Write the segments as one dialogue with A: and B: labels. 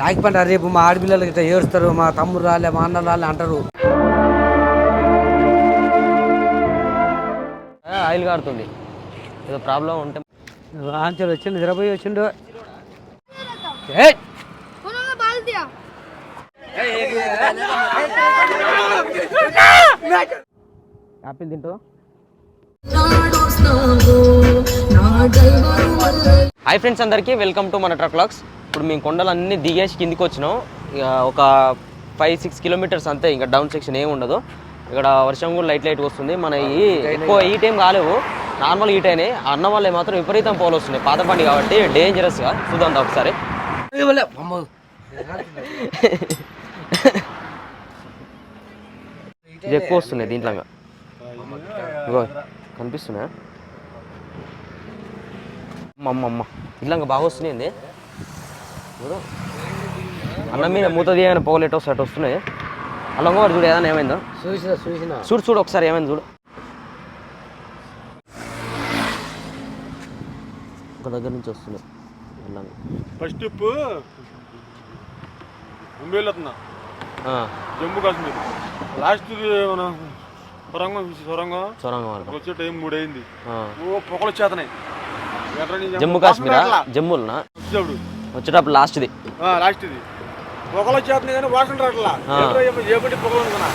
A: లేకపోతే రేపు మా ఆడపిల్లలు గిట్ట ఏడుస్తారు మా తమ్ముడు రాలే మా అన్న రాలే అంటారు.
B: ఆయిల్ కాడుతుంది ఏదో ప్రాబ్లం ఉంటే
A: ఆంచలు వచ్చిండు నిద్రపోయి వచ్చిండు.
B: ఆపిల్ తింటూ. హాయ్ ఫ్రెండ్స్ అందరికీ వెల్కమ్ టు మన ట్రక్ లాక్స్ ఇప్పుడు మేము కొండలు అన్ని దిగేసి కిందికి వచ్చినాం. ఇక ఒక ఫైవ్ సిక్స్ కిలోమీటర్స్ అంతే ఇంకా డౌన్ సెక్షన్ ఏమి ఉండదు. ఇక్కడ వర్షం కూడా లైట్ లైట్ వస్తుంది. మన ఈ ఎక్కువ ఈ టైం కాలేవు. నార్మల్ ఈ టైమే అన్న వాళ్ళే మాత్రం విపరీతం పోలు వస్తున్నాయి. పాత బండి కాబట్టి డేంజరస్గా చూద్దాం ఒకసారి. ఇది ఎక్కువ వస్తున్నాయి దీంట్లో ఇంకా. ఇగో కనిపిస్తున్నా అమ్మ అమ్మ ఇట్లా ఇంకా బాగా వస్తున్నాయి ఏంది? చూడు. అన్నం మీద మూత తీయగానే పొగలు ఎటు వస్తాయి అటు వస్తున్నాయి. అలా ఇంకోటి చూడు ఏదైనా ఏమైందో?
A: చూసిన చూసిన.
B: చూడు చూడు ఒకసారి ఏమైంది చూడు. ఒక దగ్గర నుంచి వస్తున్నాయి.
C: First step
B: Mumbai
C: Jammu Kashmir. Last మన సొరంగం సొరంగం.
B: సొరంగం
C: వచ్చే టైం మూడు అయింది
B: ఆ.
C: ఓ పొగలు చేతనాయి
B: జమ్మూ కాశ్మీరా. జమ్మూలనా? వచ్చేటప్పుడు. లాస్ట్ది.
C: లాస్ట్ ఇది పొగలు చేతనాయి కానీ వాసన రావట్లా.
B: ఆ.
C: ఏంట్రా ఏమో ఏ బండి పొగలు అనుకున్నా.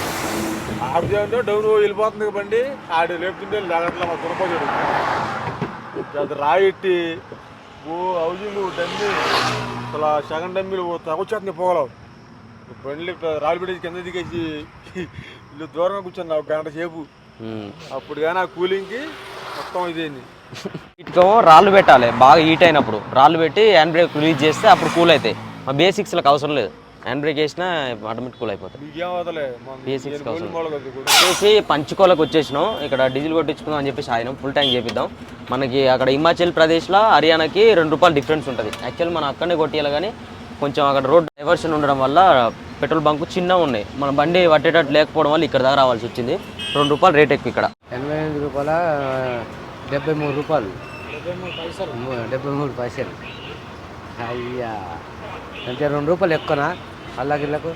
C: ఆడు చేయంటే డౌన్ వెళ్ళిపోతుంది బండి ఆడు లేపుతుంటే లేకట్లా మా అది రాయిట్టి ఓ హౌజింగ్ డమ్మి అసలు సగం డమ్మీలు తగ్గొచ్చేస్తుంది పొగలు. బండ్లు రాళ్ళు పెట్టేసి కింద దిగేసి ఇల్లు దూరంగా కూర్చున్నా ఒక గంట సేపు. అప్పుడు కానీ ఆ కూలింగ్కి మొత్తం ఇదేంది?
B: వీటికేమో రాళ్ళు పెట్టాలి. బాగా హీట్ అయినప్పుడు. రాళ్ళు పెట్టి హ్యాండ్ బ్రేక్ రిలీజ్ చేస్తే అప్పుడు కూల్ అవుతాయి మా బేసిక్స్లకు అవసరం లేదు. హ్యాండ్ బ్రేక్ వేసినా ఆటోమేటిక్ కూల్
C: వచ్చేసి
B: పంచుకోలకు వచ్చేసినాం. ఇక్కడ డీజిల్ కొట్టించుకుందాం అని చెప్పేసి ఆయన ఫుల్ ట్యాంక్ చేపిద్దాం. మనకి అక్కడ హిమాచల్ ప్రదేశ్లో హర్యానాకి రెండు రూపాయలు డిఫరెన్స్ ఉంటుంది. యాక్చువల్ మనం అక్కడనే కొట్టియాలి కానీ కొంచెం అక్కడ రోడ్ డైవర్షన్ ఉండడం వల్ల పెట్రోల్ బంకు చిన్నగా ఉన్నాయి. మన బండి పట్టేటట్టు లేకపోవడం వల్ల ఇక్కడ దాకా రావాల్సి వచ్చింది. రెండు రూపాయలు రేట్ ఎక్కువ ఇక్కడ.
A: ఎనభై ఎనిమిది రూపాయల డెబ్బై మూడు రూపాయలు. డెబ్బై మూడు పైసలు. అయ్యా. అంటే రెండు రూపాయలు ఎక్కువనా? అల్లగిల్లకు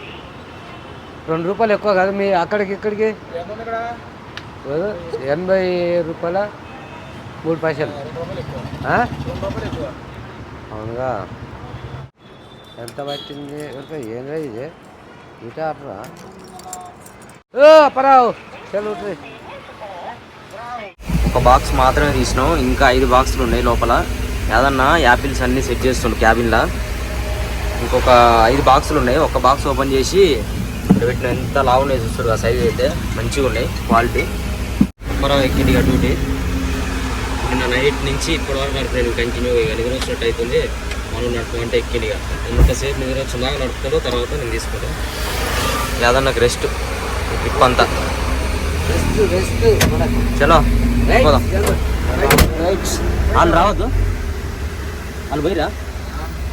A: రెండు రూపాయలు ఎక్కువ కాదు మీ అక్కడికి ఇక్కడికి. ఎనభై రూపాయల మూడు పైసలు. అవునుగా. ఎంత పట్టింది? ఎంత ఏం రా ఇది. ఇటా ఓ చలో.
B: ఒక బాక్స్ మాత్రమే తీసినాం ఇంకా ఐదు బాక్సులు ఉన్నాయి లోపల. ఏదన్నా యాపిల్స్ అన్ని సెట్ చేస్తుండు క్యాబిన్లో ఇంకొక ఐదు బాక్సులు ఉన్నాయి. ఒక బాక్స్ ఓపెన్ చేసి పెట్టిన ఎంత లావు ఉన్నాయి చూస్తారు ఆ సైజ్ అయితే. మంచిగా ఉన్నాయి క్వాలిటీ మనం ఎక్కింది డ్యూటీ నిన్న నైట్ నుంచి ఇప్పటి వరకు నడుపుతాను కంటిన్యూ ఇక నిద్ర వచ్చినట్టు అవుతుంది. మనం నడుపుకుంటే ఎక్కింది ఇక. ఎంతసేపు నిద్ర వచ్చిందాక నడుపుతారో తర్వాత నేను తీసుకుంటాను. రెస్ట్ ట్రిప్ అంతా.
A: రెస్ట్ రెస్ట్ మనకు.
B: చలో. పోదాం. వాళ్ళు రావద్దు. వాళ్ళు పోయిరా?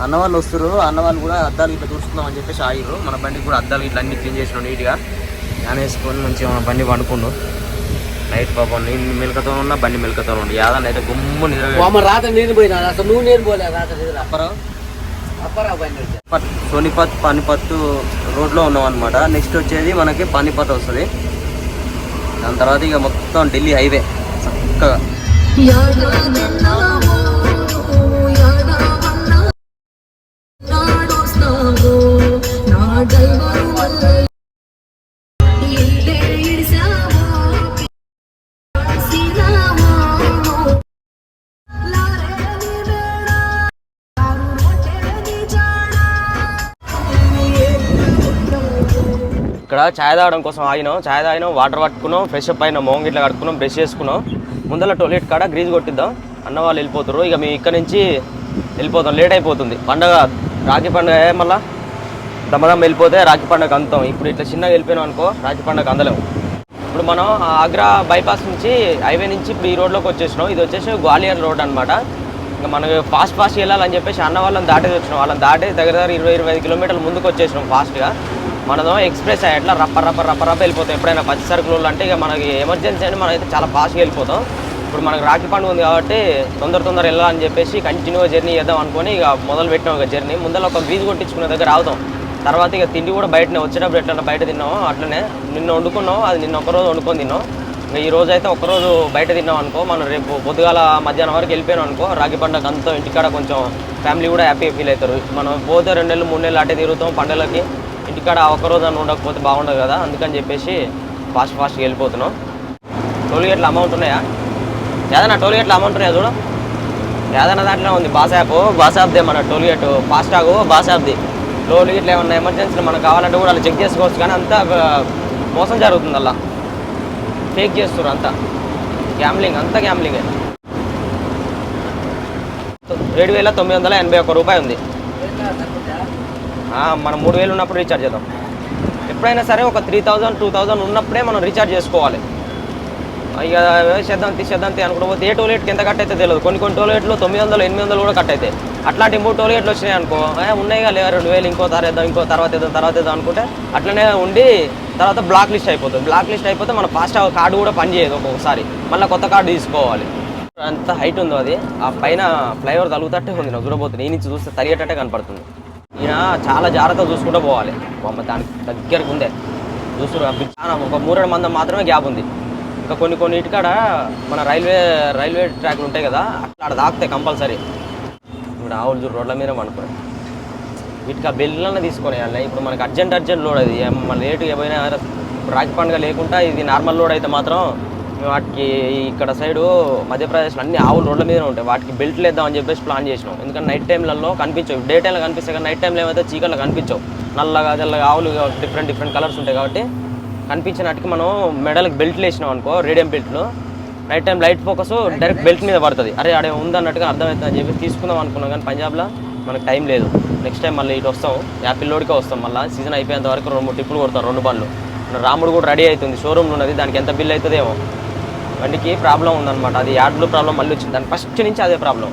B: అన్న వాళ్ళు వస్తారు అన్న వాళ్ళు కూడా అద్దాలు ఇట్లా చూసుకుందాం అని చెప్పేసి ఆగిరు మన బండికి కూడా అద్దాలు ఇట్లా అన్ని క్లీన్ చేసినాం నీట్గా. ఫ్యాన్ వేసుకొని మంచిగా మన బండి పండుకుండు. నైట్ పాపం నేను మెలకతో ఉన్నా బండి మెలకతో ఉండి యాదన్న అయితే గుమ్ము నిద్ర
A: అమ్మ రాత నేను పోయినా? అసలు నువ్వు నేను పోలే రాత నిద్ర.
B: సోనిపత్ పానిపత్ రోడ్లో ఉన్నాం అనమాట నెక్స్ట్ వచ్చేది మనకి పానిపత్ వస్తుంది. దాని తర్వాత ఇక మొత్తం ఢిల్లీ హైవే. చక్కగా. ఇక్కడ ఛాయ్ తాగడం కోసం ఆగినాం. ఛాయ్ తాగినాం వాటర్ పట్టుకున్నాం ఫ్రెష్ అప్ అయినాం మోంగ్ ఇట్లా కడుక్కున్నాం బ్రష్ చేసుకున్నాం. ముందర టోయిలెట్ కాడ గ్రీజ్ కొట్టిద్దాం. అన్న వాళ్ళు వెళ్ళిపోతారు ఇక మేము ఇక్కడ నుంచి వెళ్ళిపోతాం. లేట్ అయిపోతుంది. పండగ రాఖీ పండగ మళ్ళా? దమ్మదమ్మ వెళ్ళిపోతే రాఖీ పండగ అందుతాం ఇప్పుడు ఇట్లా చిన్నగా వెళ్ళిపోయినాం అనుకో రాఖీ పండగ అందలేము ఇప్పుడు మనం ఆగ్రా బైపాస్ నుంచి హైవే నుంచి ఇప్పుడు ఈ రోడ్లోకి వచ్చేసినాం. ఇది వచ్చేసి గ్వాలియర్ రోడ్ అనమాట ఇంకా మనకి ఫాస్ట్ ఫాస్ట్ వెళ్ళాలని చెప్పేసి అన్న వాళ్ళని దాటేసి వచ్చినాం. వాళ్ళని దాటే దగ్గర దగ్గర ఇరవై ఇరవై ఐదు కిలోమీటర్ల ముందుకు వచ్చేసినాం ఫాస్ట్గా. మనదో ఎక్స్ప్రెస్ ఎట్లా రప్ప రప్ప రప్ప రప్ప వెళ్ళిపోతాం ఎప్పుడైనా పచ్చి సరుకులు అంటే ఇక మనకి ఎమర్జెన్సీ అని మనం చాలా ఫాస్ట్గా వెళ్ళిపోతాం. ఇప్పుడు మనకు రాఖీ పండుగ ఉంది కాబట్టి తొందర తొందర వెళ్ళాలని చెప్పేసి కంటిన్యూగా జర్నీ చేద్దాం అనుకుని ఇక మొదలు పెట్టినాం ఇక జర్నీ ముందర ఒక వీధి కొట్టించుకునే దగ్గర ఆగుతాం. తర్వాత ఇక తిండి కూడా బయటనే వచ్చేటప్పుడు ఎట్లా బయట తిన్నాం అట్లనే. నిన్న వండుకున్నాం అది నిన్న ఒకరోజు వండుకొని తిన్నాం. ఇంకా ఈ రోజు అయితే ఒకరోజు బయట తిన్నాం అనుకో మనం రేపు పొద్దుగాల మధ్యాహ్నం వరకు వెళ్ళిపోయాం అనుకో రాగి పండుగ అంతా ఇంటికాడ కొంచెం ఫ్యామిలీ కూడా హ్యాపీగా ఫీల్ అవుతారు. మనం పోతే రెండు నెలలు మూడు నెలలు అటే తిరుగుతాం పండుగలకి. ఇంటికాడ ఒకరోజు రోజు అని ఉండకపోతే బాగుండదు కదా అందుకని చెప్పేసి ఫాస్ట్ ఫాస్ట్గా వెళ్ళిపోతున్నాం. టోల్గేట్ల అమౌంట్ ఉన్నాయా? ఏదైనా టోల్గేట్ల అమౌంట్ ఉన్నాయా చూడు. ఏదైనా దాంట్లో ఉంది బాస్ యాప్ బాస్ యాప్దే మన టోల్గేట్ ఫాస్టాగ్ బాస్ యాప్ది టోల్గేట్లు ఏమన్నా ఎమర్జెన్సీలు మనకు కావాలంటే కూడా అలా చెక్ చేసుకోవచ్చు కానీ అంతా మోసం జరుగుతుంది అలా ఫేక్ చేస్తారు అంతా గ్యామ్లింగ్ అంతా గ్యాంబ్లింగే ఏడు వేల తొమ్మిది వందల ఎనభై ఒక్క రూపాయి ఉంది. మనం మూడు వేలు ఉన్నప్పుడు రీఛార్జ్ చేద్దాం. ఎప్పుడైనా సరే ఒక త్రీ థౌజండ్ టూ థౌజండ్ ఉన్నప్పుడే మనం రీఛార్జ్ చేసుకోవాలి. ఇక చేద్దాం తీసేద్దాం తీ అనుకుంటూ పోతే ఏ టోయిలెట్కి ఎంత కట్ అయితే తెలియదు. కొన్ని కొన్ని టోయిలెట్లు తొమ్మిది వందలు ఎనిమిది వందలు కూడా కట్ అయితే అట్లాంటి మూడు టోయిలెట్లు వచ్చినాయి అనుకో ఉన్నాయి కదా లేదా రెండు వేలు ఇంకో తర్వాత ఇంకో తర్వాత ఇద్దాం తర్వాత ఇద్దాం అనుకుంటే అట్లనే ఉండి తర్వాత బ్లాక్ లిస్ట్ అయిపోతుంది. బ్లాక్ లిస్ట్ అయిపోతే మన ఫాస్ట్ కార్డు కూడా పనిచేయదు ఒక్కొక్కసారి. మళ్ళీ కొత్త కార్డు తీసుకోవాలి. అంత హైట్ ఉందో అది. ఆ పైన ఫ్లైఓవర్ తలుగుతట్టే ఉంది నాకు చూడబోతుంది. ఈ నుంచి చూస్తే తరిగేటట్టే కనపడుతుంది. ఈయన చాలా జాగ్రత్తగా చూసుకుంటూ పోవాలి. బొమ్మ దానికి దగ్గరకు ఉందే చూసుకురా ఒక మూరేడు మందం మాత్రమే గ్యాప్ ఉంది. ఇంకా కొన్ని కొన్ని ఇటుకాడ మన రైల్వే రైల్వే ట్రాక్లు ఉంటాయి కదా అక్కడ దాకుతాయి కంపల్సరీ. ఇప్పుడు ఆవులు చూడు రోడ్ల మీద అనుకోండి వీటికి ఆ బెల్లన్న తీసుకొని వెళ్ళాలి. ఇప్పుడు మనకి అర్జెంట్ అర్జెంట్ లోడ్ అది. మన లేటు ఏమైనా రాగి పండుగ లేకుండా ఇది నార్మల్ లోడ్ అయితే మాత్రం వాటికి ఇక్కడ సైడు మధ్యప్రదేశ్లో అన్ని ఆవులు రోడ్ల మీద ఉంటాయి. వాటికి బెల్ట్ లేద్దామని చెప్పేసి ప్లాన్ చేసినాం. ఎందుకంటే నైట్ టైంలలో కనిపించవు. డే టైంలో కనిపిస్తాయి కానీ నైట్ టైంలో ఏమైతే చీకట్లో కనిపించవు. నల్లగా తెల్లగా ఆవులు డిఫరెంట్ డిఫరెంట్ కలర్స్ ఉంటాయి కాబట్టి కనిపించినట్టుకి మనం మెడలకు బెల్ట్లు వేసినాం అనుకో radium బెల్ట్లు. Night time light focus direct belt మీద పడుతుంది. అరే ఆడే ఉందన్నట్టుగా అర్థమవుతుంది అని చెప్పి తీసుకుందాం అనుకున్నాం కానీ పంజాబ్లో మనకు టైం లేదు. నెక్స్ట్ టైం మళ్ళీ ఇటు వస్తాం. యాపిల్ లోడ్కే వస్తాం మళ్ళీ. సీజన్ అయిపోయేంత వరకు రెండు మూడు టిప్పులు కొడతాం రెండు బండ్లు. రాముడు కూడా రెడీ అవుతుంది. షోరూమ్లో ఉన్నది. దానికి ఎంత బిల్ అవుతుందేమో. బండికి ప్రాబ్లం ఉందన్నమాట. అది యాడ్లో ప్రాబ్లం మళ్ళీ వచ్చింది. దాని ఫస్ట్ నుంచి అదే ప్రాబ్లం.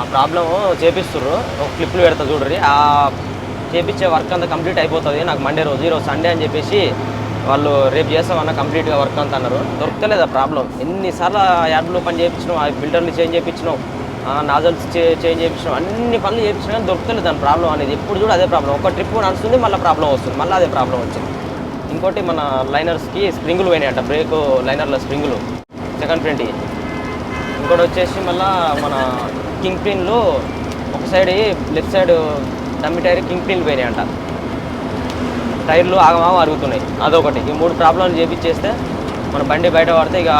B: ఆ ప్రాబ్లం చేపిస్తుర్రు. ఒక క్లిప్లు పెడతా చూడరి. ఆ చేపించే వర్క్ అంతా కంప్లీట్ అయిపోతుంది. నాకు మండే రోజు. ఈరోజు సండే అని చెప్పేసి వాళ్ళు రేపు చేస్తామన్న కంప్లీట్గా వర్క్ అంతా అన్నారు. దొరకలేదు ఆ ప్రాబ్లం. ఎన్నిసార్లు ఆ యాడ్లో పని చేయించినాం ఆ ఫిల్టర్లు చేంజ్ చేయించినాం నాజల్స్ చేంజ్ చేయించినాం అన్ని పనులు చేయించినా కానీ దొరకలేదు దాని ప్రాబ్లం అనేది. ఎప్పుడు చూడ అదే ప్రాబ్లం. ఒక ట్రిప్ నడుస్తుంది మళ్ళీ ప్రాబ్లం వస్తుంది. మళ్ళీ అదే ప్రాబ్లం వచ్చింది. ఇంకోటి మన లైనర్స్కి స్ప్రింగులు పోయినాయంట బ్రేక్ లైనర్ల స్ప్రింగులు సెకండ్ ప్రింట్ ఇంకోటి వచ్చేసి మళ్ళీ మన కింగ్ పిన్లు ఒక side left side dummy tyre king పిన్లు పోయినాయి అంట టైర్లు ఆగమాగం అరుగుతున్నాయి. అదొకటి. ఈ మూడు ప్రాబ్లంలు చేపించేస్తే మన బండి బయట పడితే ఇక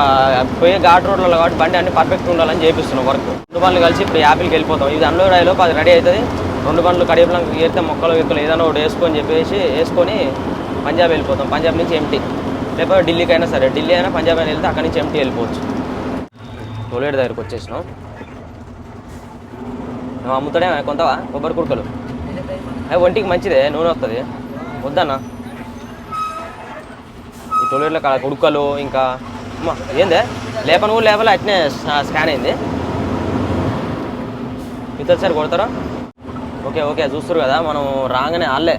B: పోయే ఘాట్ రోడ్లలో కాబట్టి బండి అన్ని పర్ఫెక్ట్ ఉండాలని చేపిస్తున్నాం వర్క్. రెండు బండ్లు కలిసి ఇప్పుడు యాపిల్కి వెళ్ళిపోతాం. ఇది అన్లోడ్ అయ్యేలోపు అది రెడీ అవుతుంది. రెండు బండ్లు కడియపులంకి ఏరితే మొక్కలు విక్కలు ఏదైనా ఒకటి వేసుకొని చెప్పేసి వేసుకొని పంజాబ్ వెళ్ళిపోతాం. పంజాబ్ నుంచి ఎంటీ లేకపోతే ఢిల్లీకి అయినా సరే. ఢిల్లీ అయినా పంజాబ్ అయినా వెళ్తే అక్కడి నుంచి ఎంటీ వెళ్ళిపోవచ్చు. టోలేట్ దగ్గరికి వచ్చేసినాం. నువ్వు అమ్ముతాడే కొంతవా కొబ్బరి కుడుకలు. అవి ఒంటికి మంచిదే. నూనె వస్తుంది. వద్దన్నా. ఈ టోలేట్లో కాడ కుడుకలు ఇంకా ఏందే? లేప నువ్వు లేపలే అట్నే స్కాన్ అయింది. మిగతా సార్ కొడతారా? ఓకే ఓకే చూస్తారు కదా. మనం రాగానే వాళ్ళే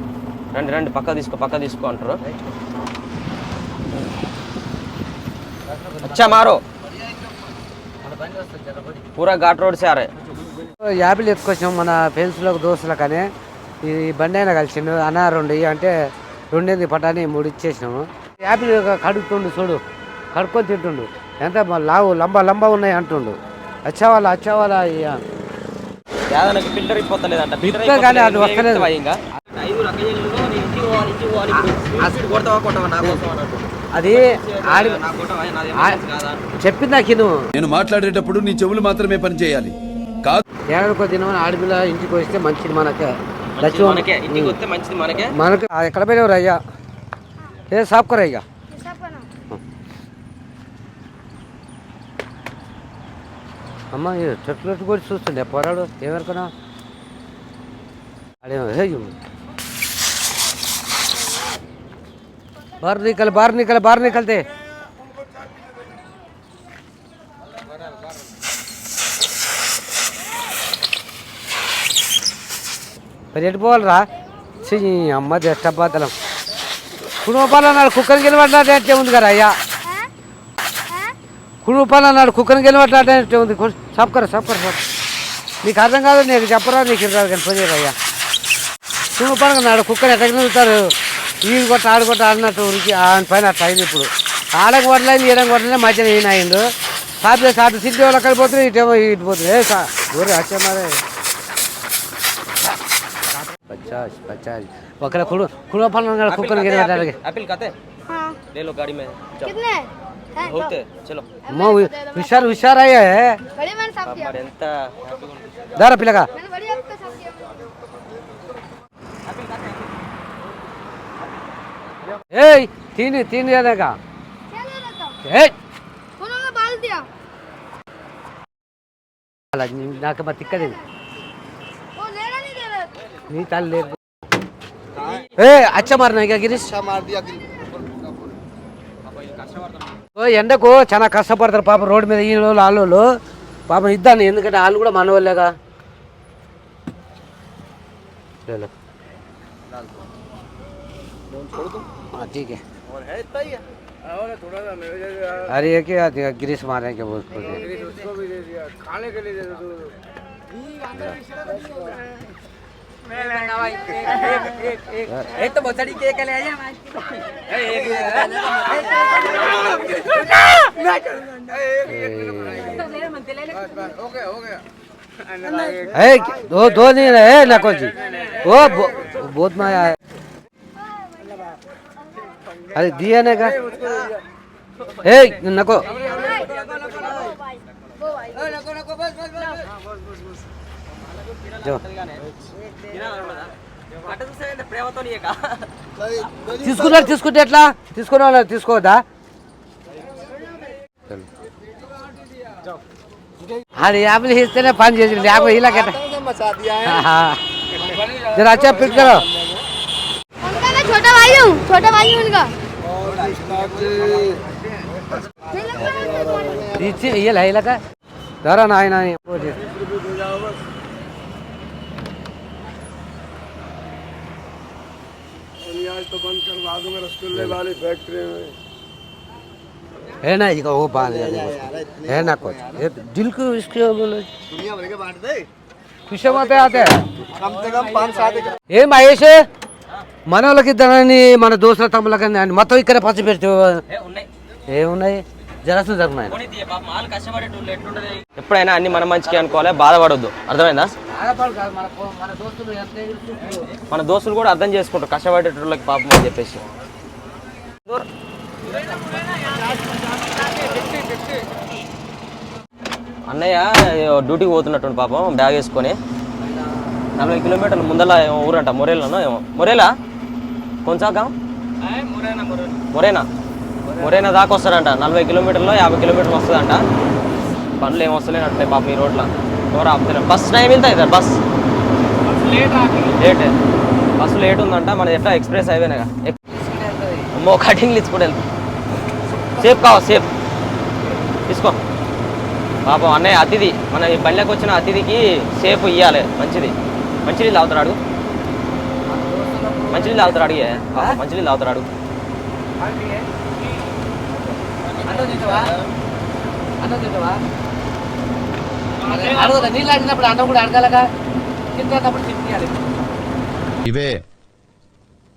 B: రండి రండి పక్క తీసుకో పక్క తీసుకో అంటారు. అచ్చా మారో. పూరా ఘాట్ రోడ్ సే ఆ రहे
A: యాపిల్ ఎత్తుకొచ్చాం మన ఫ్రెండ్స్లకు దోస్తులకు కానీ. ఈ బండి అయినా కలిసిండు అన్న రెండు అంటే రెండేంది పటాని మూడు ఇచ్చేసినాము. యాపిల్ కడుగుతుండు చూడు కడుక్కొని తింటుండు. ఎంత లావు లంబ లంబ ఉన్నాయి అంటుండు.
B: యాదనకి ఫిల్టర్ ఇప్పలేదంట
A: ఫిల్టర్ కానీ అది వస్తలేదు.
B: ఇంకా ఐదు రకాలు ఇంటికి పోవాలి ఇంటికి పోవాలి ఇప్పుడు స్పీడ్ కొడతావా కొట్టవా నా కోసం అన్నట్టు
A: అది చెప్పింది నాకు ఇది
D: నేను మాట్లాడేటప్పుడు నీ చెవులు మాత్రమే పనిచేయాలి కాదు
A: కొద్ది దినం ఆడపిల్ల ఇంటికి వస్తే మంచిది మనకే.
B: మనకే మనకి.
A: ఎక్కడ పోయినవరు అయ్యా? ఏ సాపుకోరా ఇక. అమ్మ చెట్లు కూడా చూస్తుండే పోరాడు ఏమనుకున్నా అడే बाहर निकल बाहर निकल बाहर निकलते మరి ఎటు పోవాలరా ఛీ, ఈ అమ్మ దష్టబాతలం కుటుంబాలన్నారు కుక్కలకి వెళ్ళబడ్డా అంటే ఉంది కదా అయ్యా కుడి రూపాయలు అన్నాడు కుక్కని గెలవట్లే ఉంది సబ్కర సబ్కర సబ్ నీకు అర్థం కాదు నీకు చెప్పరా నీకు ఇరవై కానీ పోయి అయ్యా కుడి రూపాయలు అన్నాడు కుక్కని ఎట్లా గెలుగుతారు ఈ కొట్ట ఆడు కొట్ట ఆడినట్టు ఉరికి ఆయన పైన అట్లా అయింది ఇప్పుడు ఆడకు కొట్టలేదు ఈడకు కొట్టలే మధ్యన ఈయన అయిండు సాపి సాటు సిద్ధి వాళ్ళు అక్కడ పోతుంది ఇటేమో ఇటు పోతుంది ఏ సా ఊరే వచ్చే మరే పచాస్ పచాస్ ఒకరి కుడు కుడి రూపాయలు అన్నాడు కుక్కని గెలవట్లే
B: एप्पल खाते
E: हाँ
B: ले लो गाड़ी में जाओ
E: कितने हैं?
B: बहुत है चलो
A: అమ్మో హుషారు హుషారు అయ్యే
E: बड़ी मैंने साफ किया
B: మరి ఎంత
A: এই తిని తిని కదా నాకు మరి తిక్కది నీ తల్లి లేదు. ఏ అచ్చ మారినా ఇక గిరీష్? ఎండకు చాలా కష్టపడతారు పాప రోడ్డు మీద ఈ రోజులు ఆళ్ళు పాప ఇద్దాను ఎందుకంటే వాళ్ళు కూడా మనవాళ్ళేగా లేదు हाँ ठीक है। और है इतना ही अरे ये क्या ग्रीस मारे के बोल उसको भी दे दिया।
C: खाने के लिए दे दो एक
A: तो केक ले ओके हो गया दो दो नहीं रहे ना कुछ वो बहुत मज़ा आया। अरे दिया ने का ए नको जो
B: ప్రేమతో
A: తీసుకున్నారు తీసుకుంటే ఎట్లా తీసుకున్నా తీసుకోవద్దా అది యాభై ఇస్తేనే పని చేసింది యాభై ఇలా కట్ట జర అచ్చా పిక్ కరో
E: उनका मैं छोटा भाई हूँ छोटा भाई हूँ उनका ये
A: लाईला का धरा नाही नाही
C: आज तो बंद करवा दूँगा वाली फैक्ट्री
A: है ना वो है ना तो दिल को इसके बोलो।
C: दुनिया भर के बांट दे।
A: खुशी मत तो आते हैं।
C: कम से कम पाँच सात
A: ए महेश మన వాళ్ళకి ఇద్దరని మన దోస్తుల తమ్ములకి మొత్తం ఇక్కడ పచ్చి
B: ఉన్నాయి.
A: ఏమున్నాయి? జరసు జరుగుతున్నాయి.
B: ఎప్పుడైనా అన్ని మన మంచికి అనుకోవాలి? బాధపడొద్దు. అర్థమైందా? మన దోస్తులు కూడా అర్థం చేసుకుంటారు. కష్టపడేటోళ్ళకి పాపం అని చెప్పేసి. అన్నయ్య డ్యూటీకి పోతున్నట్టు పాపం బ్యాగ్ వేసుకొని. నలభై కిలోమీటర్ల ముందల ఏమో ఊరంట మొరేలానో ఏమో. మొరేలా? కొంచాక మొరేనా మొరేనా. దాకా వస్తాడంట. నలభై కిలోమీటర్లో యాభై కిలోమీటర్లు వస్తుందంట పనులు ఏం వస్తలేనట్లే పాపం ఈ రోడ్లో. ఎవరు బస్ టైం ఎంత అవుతుంది బస్. లేట్ బస్సు లేట్ ఉందంట. మన ఎట్లా ఎక్స్ప్రెస్ హైవేనేగా? అమ్మో కటింగ్లు ఇచ్చుకుంటే సేఫ్ కావాలి సేఫ్. తీసుకో. పాపం అన్నయ్య అతిథి మన ఈ బళ్ళకి వచ్చిన అతిథికి సేఫ్ ఇవ్వాలి మంచిది. మంచినీళ్ళు తాగుతాడు అడుగు మంచినీళ్ళు తాగుతాడు అడిగే పాపం మంచినీళ్ళు తాగుతాడు అడుగు
A: అడగదా నీళ్ళు అడిగినప్పుడు అన్నం కూడా అడగాలగా తింటున్నప్పుడు తిప్పియాలి
F: ఇవే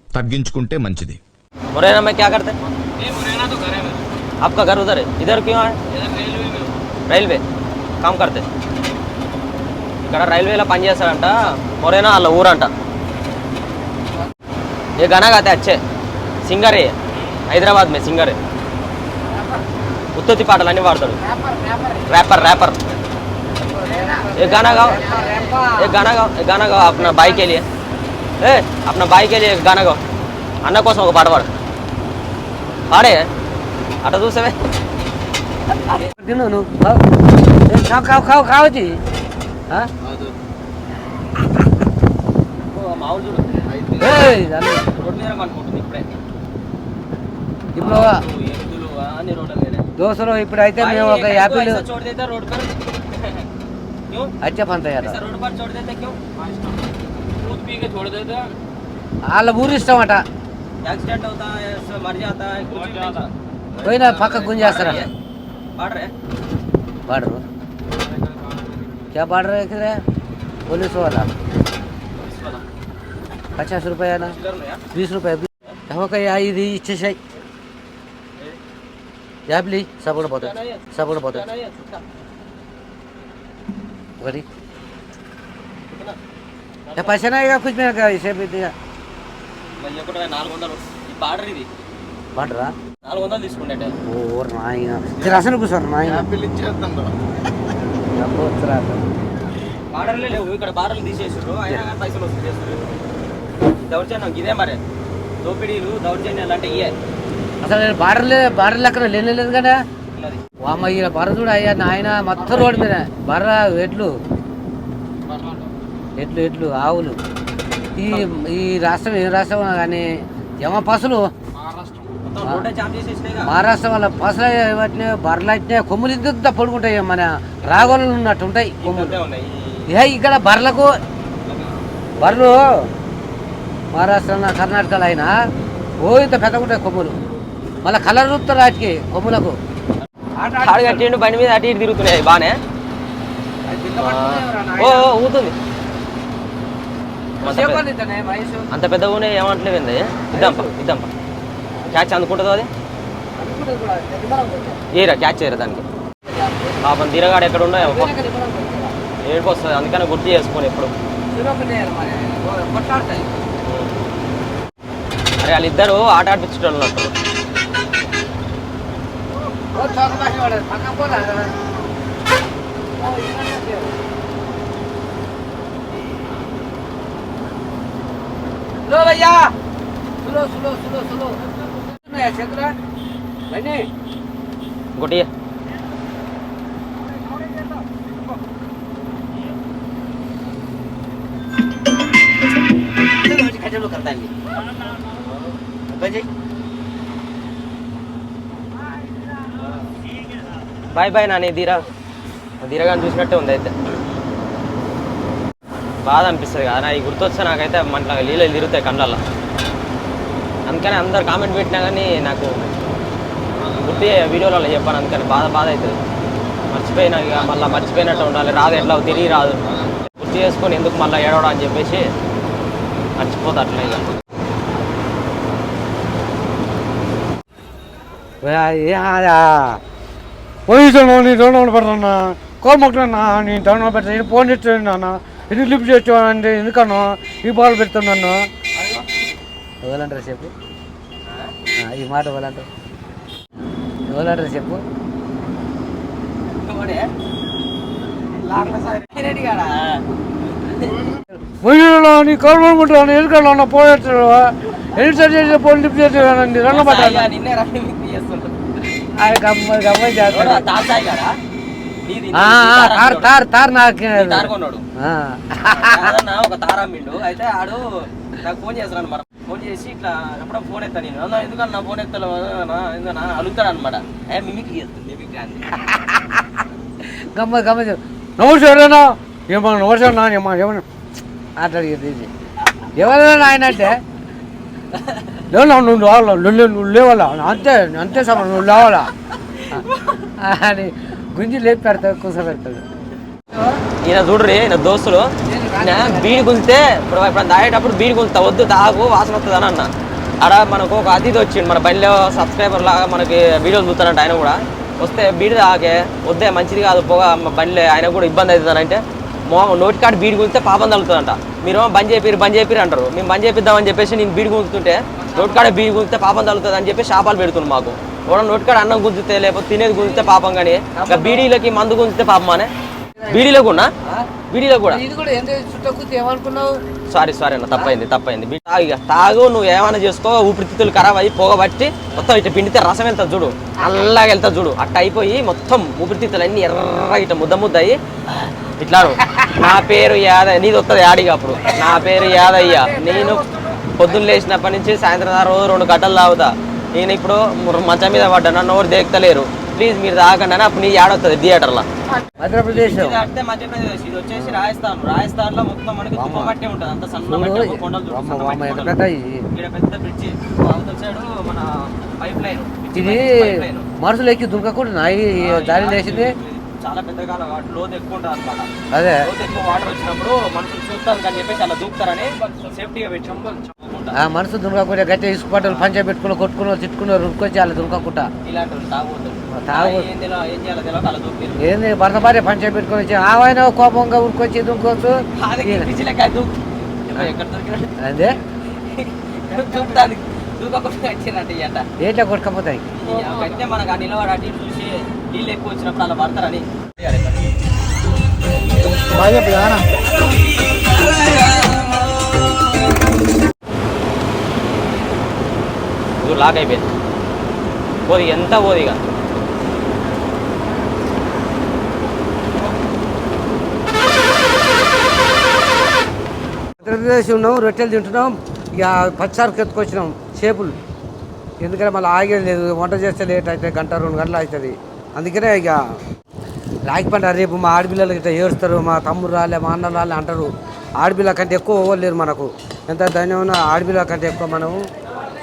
F: తగ్గించుకుంటే మంచిది
B: मुरैना में क्या करते आपका घर उधर है इधर क्यों है రైల్వే కామ్ కడితే ఇక్కడ రైల్వేలో పని చేస్తాడంట మొరేనా వాళ్ళ ఊరంట ఏ गाना गाते अच्छे సింగర్ ఏ హైదరాబాద్ మే సింగర్ ఉత్పత్తి పాటలు అన్నీ పాడతాడు ర్యాపర్ ర్యాపర్ ఏ गाना गाओ ఏ गाना गाओ ఏ गाना गाओ अपना भाई के लिए ఏ अपना भाई के लिए गाना गाओ అన్న కోసం ఒక పాట పాడు పాడే అట చూసావే
A: తిను నువ్వు కావు ఏం కావు కావు కావు కావచ్చు
B: ఇప్పుడే
A: ఇప్పుడు
B: ఎద్దులు అన్ని రోడ్ల మీద
A: దోశలు ఇప్పుడు అయితే మేము ఒక యాపిల్
B: छोड़ देता रोड पर क्यों
A: అచ్చే పంత
B: ऐसा रोड पर छोड़ देता क्यों दूध पी के छोड़ देता
A: వాళ్ళ ఊరు ఇష్టం అట
B: एक्सीडेंट होता है ऐसे मर जाता है कुछ भी नहीं होता
A: పోయినా పక్క గుంజేస్తారా
B: బార్డరే
A: बार्डर क्या बार्डर है किधर है पुलिस वाला पचास रुपये ना बीस रुपये हो का या ఇది ఇచ్చేసాయి యాప్లీ సపోర్ట్ పోతుంది సపోర్ట్ పోతుంది ఒకటి या पैसे नहीं आएगा कुछ में का इसे भी दिया
B: మరి ఒకటి నాలుగు వందలు ఈ బార్డర్ ఇది
A: बढ़ रहा
B: నాలుగు వందలు తీసుకుంటే
A: और नाइना इधर असन कुछ नाइना बहुत रहा
B: బార్డర్లే లేవు ఇక్కడ బార్డర్లు తీసేసారు అయినా కానీ పైసలు వస్తుంది చేస్తారు దౌర్జన్యం ఇదే మరి. దోపిడీలు దౌర్జన్యాలు అంటే ఇయే.
A: అసలు నేను బార్డర్ బార్డర్ లెక్కన లేనేలేదు కదా? వామ్మ ఈయన బర్ర చూడు అయ్యా నాయన మొత్తం రోడ్డు మీద. బర్ర ఎడ్లు. ఎడ్లు ఎడ్లు ఆవులు. ఈ ఈ రాష్ట్రం ఏ రాష్ట్రం కానీ యమ పసులు. మహారాష్ట్ర. వాళ్ళ పసులు ఇవ్వట్లే బర్రెలు అయితే కొమ్ములు ఇంత పొడుగుంటాయి మన రాగోళ్ళు ఉన్నట్టు ఉంటాయి కొమ్ములు. ఏ ఇక్కడ బర్రెలకు బర్రెలు మహారాష్ట్ర కర్ణాటకలో అయినా ఓ ఇంత పెద్దగా ఉంటాయి కొమ్ములు. మళ్ళీ కలర్ చూస్తారు వాటికి కొమ్ములకు.
B: తాడు కట్టిండు బండి మీద అటు ఇటు తిరుగుతున్నాయి బానే? ఓ ఓ, ఊతుంది. అంత పెద్ద- అంత పెద్దగా ఉన్నాయి ఏమంటలేవు ఏంది? ఇద్దాంపా ఇద్దాంపా. క్యాచ్ అందుకుంటుందో అది? ఏరా క్యాచ్ చేయరా దానికి? పాపం తీరగాడు ఎక్కడ ఏమో. ఏడుపు వస్తుంది అందుకని గుర్తు చేసుకోని ఎప్పుడు. అరే వాళ్ళిద్దరు ఆట ఆడిపించడం
A: స్లో భయ్యా బాయ్
B: బాయ్ బాయ్ నాని దీరా ధీరగాని చూసినట్టే ఉంది అయితే. బాధ అనిపిస్తుంది కదా. నా ఈ గుర్తొస్తే నాకైతే మన నీళ్ళు తిరుగుతాయి కళ్ళల్లో. అందుకనే అందరు కామెంట్ పెట్టినా కానీ నాకు గుర్తు వీడియోలలో చెప్పాను. అందుకని బాధ బాధ అవుతుంది. మర్చిపోయినా ఇక మళ్ళీ మర్చిపోయినట్టు ఉండాలి. రాదు ఎట్లా తిరిగి రాదు గుర్తు చేసుకొని ఎందుకు మళ్ళీ ఏడవడం అని చెప్పేసి మర్చిపోతా అట్లా ఇక.
G: పోలీసులు నీ దొండ పెడతానా కాల్ మొక్కలన్నా నీ దొండ పెడతా నేను ఫోన్ చేస్తున్నాను ఎందుకు లిఫ్ట్ చేస్తానంటే ఎందుకన్నా ఈ బాల్ పెడుతున్నాను
A: ఎవరంటారు చెప్పు ఆ, ఈ మాట ఎవరంటారు ఎవరంటారు చెప్పు
G: పోయినా నీ కాల్ మొక్కుంటాను ఎందుకన్నా పోయేస్తాడు ఎన్ని సార్ చేసే ఫోన్ లిఫ్ట్ చేస్తానండి దండ పెట్టాను
B: నిన్నే రాని చేస్తుంటారు
A: ఆయన గమ్మ గమ్మ చేస్తాడు తార్ తార్ తార్ నాకు
B: ఒక తార అమ్మిండు. అయితే ఆడు నాకు ఫోన్ చేస్తాను మరి. ఫోన్ చేసి ఇట్లా ఎప్పుడో ఫోన్ ఎత్తా నేను. ఎందుకన్నా ఫోన్ ఎత్తలేవు? ఎందుకన్నా? అలుగుతాడు అనమాట ఏ మిమిక్రీ చేస్తుంది మిమిక్రీ అని
A: గమ్మ గమ్మ చెప్పు.
G: నమస్కారేనా ఏమన్నా నమస్కారం ఏమన్నా
A: అట్లా ఎవరైనా ఆయన అంటే?
G: నువ్వు రావాలా నువ్వు నువ్వు లేవాలా? అంతే అంతే సమ నువ్వు లేవాలా?
A: అని గుంజి లేపి పెడతాడు కూస పెడతాడు.
B: ఈయన చూడ్రి ఈయన దోస్తులు. ఈయన బీడి గుంజితే ఇప్పుడు ఇప్పుడు తాగేటప్పుడు బీడి గుంజుతా వద్దు తాగు వాసన వస్తుంది అని అన్న. ఆడ మనకు ఒక అతిథి వచ్చిండు మన బండిలో సబ్స్క్రైబర్ లాగా మనకి వీడియోలు చూస్తానంట ఆయన కూడా. వస్తే బీడి తాగే వద్దే మంచిది కాదు పొగ బండిలో ఆయన కూడా ఇబ్బంది అవుతుంది అంటే మో నోటి కాడ బీడి గుంజితే పాపం తగులుతుందంట. మీరు బంద్ చేపిరు బంద్ చేపిరు అంటారు. మేము బంద్ చేపిద్దామని చెప్పేసి నేను బీడి గుంజుతుంటే నోటి కాడ బీడి గుంజితే పాపం తగులుతుంది అని చెప్పి శాపాలు పెడుతుంది మాకు. కూడా నోటి కాడ అన్నం గుంజితే లేకపోతే తినేది గుంజితే పాపం కానీ ఇంకా బీడీలకి మందు గుంజితే పాపం అనే? బీడీలో కూడా? బీడీలో కూడా? సారీ సారీ అన్న తప్పైంది తప్పైంది. తాగు తాగు నువ్వు ఏమైనా చేసుకో ఊపిరితిత్తులు ఖరాబ్ అయ్యి పోగబట్టి మొత్తం ఇట్లా పిండితే రసం వెళ్తుంది చూడు. నల్లగా వెళ్తుంది చూడు. అట్ట అయిపోయి మొత్తం ఊపిరితిత్తులు అన్ని ఎర్రగా ఇట్లా ముద్ద ముద్ద అయ్యి ఇట్లా. నా పేరు యాదయ్య. నీది వస్తుంది యాడిగా అప్పుడు. నా పేరు యాదయ్య. నేను పొద్దున్న లేచినప్పటి నుంచి సాయంత్రం రోజు రెండు గంటలు తాగుతా. నేను ఇప్పుడు మంచం మీద పడ్డా. నన్ను ఎవరు దేక్తలేరు. ప్లీజ్ మీరు తాగండి అని అప్పుడు నీ యాడొస్తుంది థియేటర్లో
A: మధ్యప్రదేశ్
B: ఇది అంటే మధ్యప్రదేశ్. ఇది వచ్చేసి రాజస్థాన్. రాజస్థాన్లో మొత్తం మనకి తుమ్మ మట్టి ఉంటుంది. అంత సన్న మట్టి ఒక కొండలు చూడు,
A: వామ్మ,
B: సన్న
A: వామ్మ,
B: మట్టి
A: ఎంత
B: కొండలు.
A: పెద్ద ఇది.
B: ఇక్కడ పెద్ద బ్రిడ్జి. అవతల సైడ్ మన పైప్ లైన్.
A: ఇది మనుషులు ఎక్కి దుంకకుండా దారి లేచింది.
B: చాలా పెద్ద కాలం కాబట్టి లోతు ఎక్కువ ఉంటుంది అనమాట
A: అదే.
B: లోతు ఎక్కువ వాటర్ వచ్చినప్పుడు మనుషులు చూస్తారు అని చెప్పేసి అలా దూకుతారని సేఫ్టీగా.
A: ఆ మనసు దుంకకుండా గట్టి ఇసుక పట్టలు పంచ పెట్టుకుని కొట్టుకుని తిట్టుకుని రుక్కొచ్చి వాళ్ళు దుంకకుండా.
B: ఇలాంటి అలా
A: ఏంది భర్త భార్య పంచ పెట్టుకుని వచ్చి ఆవైనా కోపంగా ఉరుకొచ్చి దుంకోవచ్చు
B: అది. చూపుతాది దూకకుండా వచ్చినట్టు
A: ఏట్లా కొట్టుకపోతాయి.
B: మనకు ఆ చూసి నీళ్ళు ఎక్కువ వచ్చినప్పుడు అలా పడతారని లాక్ అయిపోయింది. పోది ఎంత పోదు ఇక?
A: ఆంధ్రప్రదేశ్ ఉన్నాం రొట్టెలు తింటున్నాం ఇక పచ్చారుకు ఎత్తుకొచ్చినాం చేపులు. ఎందుకంటే మళ్ళీ ఆగేది లేదు వంట చేస్తే లేట్ అయితే గంట రెండు గంటలు అవుతుంది. అందుకనే ఇక రాగి రేపు మా ఆడపిల్లలు ఇట్లా ఏడుస్తారు మా తమ్ముడు రాలే మా అన్న రాలే అంటారు. ఆడపిల్ల కంటే ఎక్కువ ఓవర్లేరు మనకు. ఎంత ధైర్యం ఆడపిల్ల కంటే ఎక్కువ మనం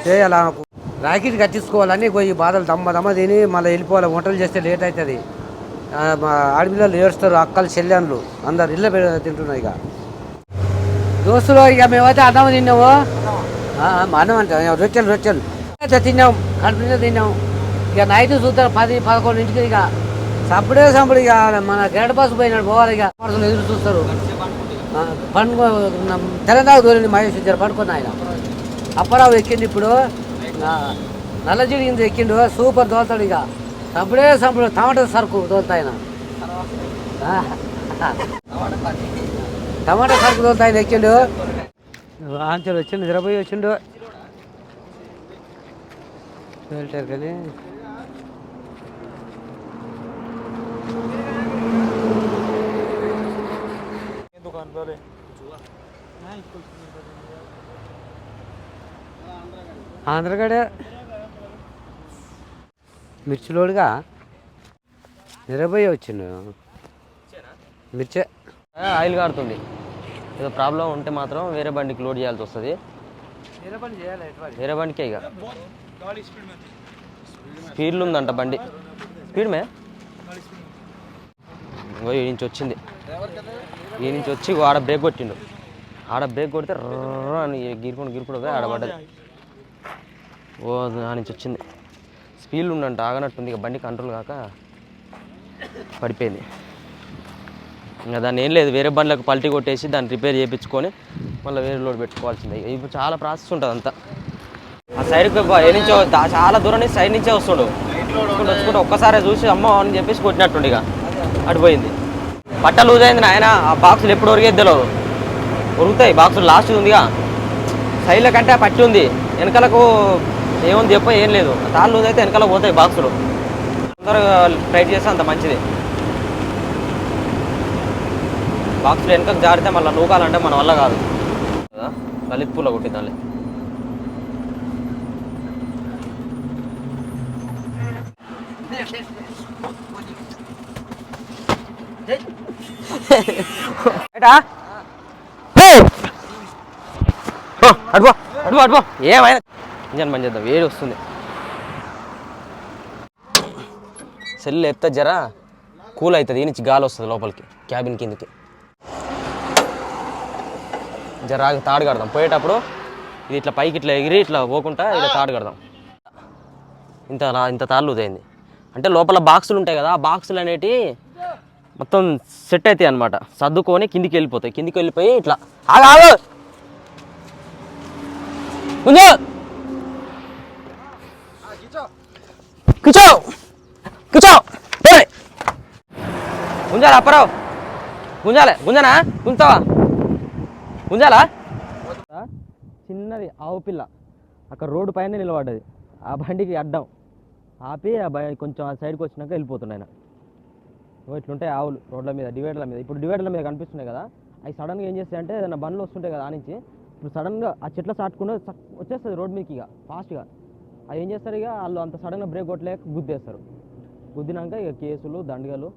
A: చేయాలి ఆమెకు రాకెట్ కట్టించుకోవాలని పోయి బాధలు దమ్మ దమ్మ తిని మళ్ళీ వెళ్ళిపోవాలి. వంటలు చేస్తే లేట్ అవుతుంది. మా ఆడపిల్లలు ఏడుస్తారు అక్కలు చెల్లెన్లు అందరు ఇళ్ళ తింటున్నాయి ఇక. దోస్తులు ఇక మేమైతే అన్నం తిన్నాము. మా అన్నం అంటే. రొట్టెలు రొట్టెలు. అయితే తిన్నాం. కడుపు తిన్నాం. ఇక నైట్ చూస్తారు పది పదకొండు ఇంటికి ఇక సప్పుడే సప్పుడు ఇక మన గేడ బస్ పోయినాడు. పోవాలి ఇక. పడుకుని ఎదురు చూస్తారు. ఆ, పండుగ తెలంగాణ దూరండి మహేష్ ఇద్దరు పడుకున్న ఆయన. అప్పారావు ఎక్కింది ఇప్పుడు. నల్ల జిడిగింది ఎక్కిండు. సూపర్ దోతాడు ఇక. సప్పుడే సంపడు టమాటా సరుకు తోలుతా ఆయన. టమాటా సరుకు తోలుతా ఆయన ఎక్కిండు. ఆంచలు వచ్చిండు నిద్రపోయి వచ్చిండు. వెళ్తారు కానీ
C: दुकान पर है
A: ఆంధ్రగడే మిర్చిలోడుగా నిద్రపోయి వచ్చిండు మిర్చే
B: ఆయిల్ కారుతుంది ఏదో ప్రాబ్లం ఉంటే మాత్రం వేరే బండికి లోడ్ చేయాల్సి వస్తుంది వేరే బండికే ఇక స్పీడ్లో ఉందంట బండి స్పీడ్ మే ఇంకో ఈ నుంచి వచ్చింది. ఈ నుంచి వచ్చి ఆడ బ్రేక్ కొట్టిండు. ఆడ బ్రేక్ కొడితే రర్ర అని గిరుకుని గిరుకుడు పోయి ఆడ పడ్డది. ఓ ఆ నుంచి వచ్చింది. స్పీడ్ ఉండంట ఆగనట్టుంది. ఇక బండి కంట్రోల్ కాక పడిపోయింది. ఇంకా దాన్ని ఏం లేదు వేరే బండ్లకు పల్టీ కొట్టేసి దాన్ని రిపేర్ చేయించుకొని మళ్ళీ వేరే లోడ్ పెట్టుకోవాల్సిందే. ఇప్పుడు చాలా ప్రాసెస్ ఉంటుంది అంతా. ఆ సైడ్కి ఏ నుంచో చాలా దూరం నుంచి సైడ్ నుంచే వస్తుండు. వచ్చుకుంటే ఒక్కసారి చూసి అమ్మ అని చెప్పేసి కొట్టినట్టుండే ఇక. అడిపోయింది పట్ట లూజ్ అయింది నాయన ఆ బాక్సులు ఎప్పుడు ఒరిగేది తెలియదు ఉరుగుతాయి బాక్సులు లాస్ట్ ఉందిగా. సైడ్ల కంటే పట్టి ఉంది వెనకలకు ఏముంది చెప్ప ఏం లేదు. తాళ్ళు లూజ్ అయితే వెనకాల పోతాయి బాక్సులు తొందరగా ట్రై చేస్తే అంత మంచిది. బాక్సులు వెనకకు జారితే మళ్ళీ నూకాలంటే మన వల్ల కాదు. కదా? లలిత్ పూల కొట్టిద్దాంలే అడుపో అడుపో అడుపో ఏమైనా ఇంజన్ పని చేద్దాం వేడి వస్తుంది. సెల్ లేపితే జర కూల్ అవుతుంది ఈ నుంచి గాలి వస్తుంది లోపలికి క్యాబిన్ కిందకి. జర తాడు కడదాం. పోయేటప్పుడు ఇది ఇట్లా పైకి ఇట్లా ఎగిరి ఇట్లా పోకుండా ఇట్లా తాడు కడదాం. ఇంత ఇంత తాళ్ళు ఉదయింది అంటే లోపల బాక్సులు ఉంటాయి కదా ఆ బాక్సులు అనేటివి మొత్తం సెట్ అవుతాయి అనమాట సర్దుకొని కిందికి వెళ్ళిపోతాయి. కిందికి వెళ్ళిపోయి ఇట్లా. ఆగు ఆగు! కూర్చో కూర్చో! కూర్చో! పోరే. గుంజాలా అప్పరావు? గుంజాలే. గుంజనా? గుంజతావా? గుంజాలా? చిన్నది ఆవు పిల్ల. అక్కడ రోడ్డు పైన నిలబడ్డది. ఆ బండికి అడ్డం. ఆపి ఆ కొంచెం ఆ సైడ్కి వచ్చినాక వెళ్ళిపోతుండే ఆయన. ఇట్లుంటాయి ఆవులు రోడ్ల మీద డివైడర్ల మీద. ఇప్పుడు డివైడర్ల మీద కనిపిస్తున్నాయి కదా అవి సడన్గా ఏం చేస్తాయి అంటే ఏదైనా బండ్లు వస్తుంటాయి కదా ఆనించి ఇప్పుడు సడన్గా ఆ చెట్ల సాటుకుని వచ్చేస్తుంది రోడ్ మీదకి ఇక ఫాస్ట్గా అవి ఏం చేస్తారు ఇక వాళ్ళు అంత సడన్గా బ్రేక్ కొట్టలేక గుద్దేస్తారు. గుద్దినాక ఇక కేసులు దండగలు.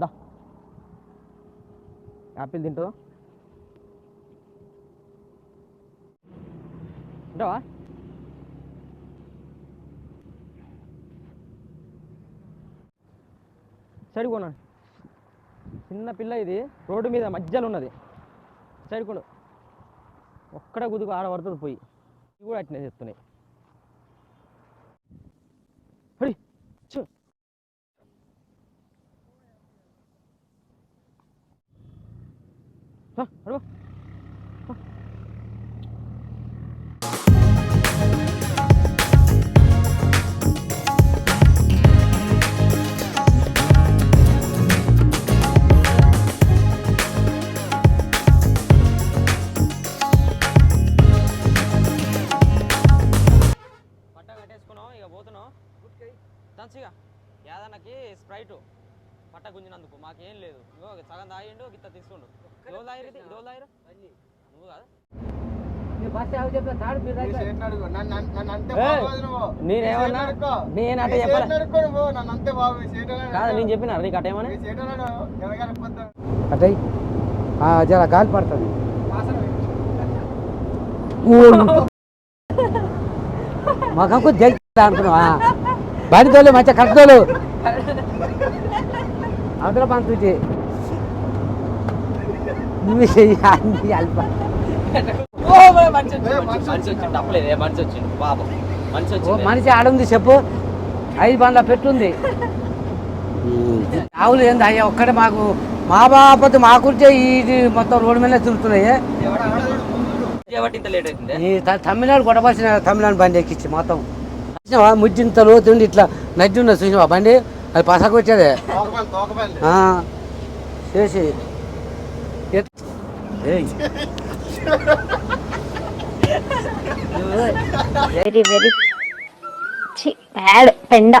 B: దా. యాపిల్ తింటుందా? ఉంటావా సైడ్ చిన్న పిల్ల ఇది రోడ్డు మీద మధ్యలో ఉన్నది. సైడ్ కొను ఒక్కడ గుదుకు ఆడ పడుతుంది పోయి. ఇవి కూడా అట్నే చెప్తున్నాయి హరి చూ. అడుగు. తీసుకుండు ఇదో తాగిరు ఇది, ఇదో తాగిరు నువ్వు కాదు. నేనేమన్నా నేనంటే చెప్పలే. కాదు నేను చెప్పిన నీకు
A: అటై జర గాలి పడుతుంది. మగకు అనుకున్నావా? బండి తోలు మంచిగా కట్టుకోలు అవతల పంపించి. నువ్వు చెయ్యి అల్ప
B: మనిషి
A: ఆడుంది చెప్పు. ఐదు బండ్ల పెట్టుంది. ఆవులు ఏంది? అయ్యా ఒక్కటే మాకు. మా బాపతి మా కుర్చే ఇది మొత్తం రోడ్డు మీద తిరుగుతున్నాయి. ఈ తమిళనాడు కొట్టవలసిన తమిళనాడు బండి ఎక్కించి మొత్తం. చూసినావా? ముజ్జింత లోతుండి ఇట్లా నడ్డి ఉన్నది చూసినావా బండి? అది పసకు వచ్చేదే ఆ, చేసి.
E: వెరీ వెరీ బ్యాడ్ పెండ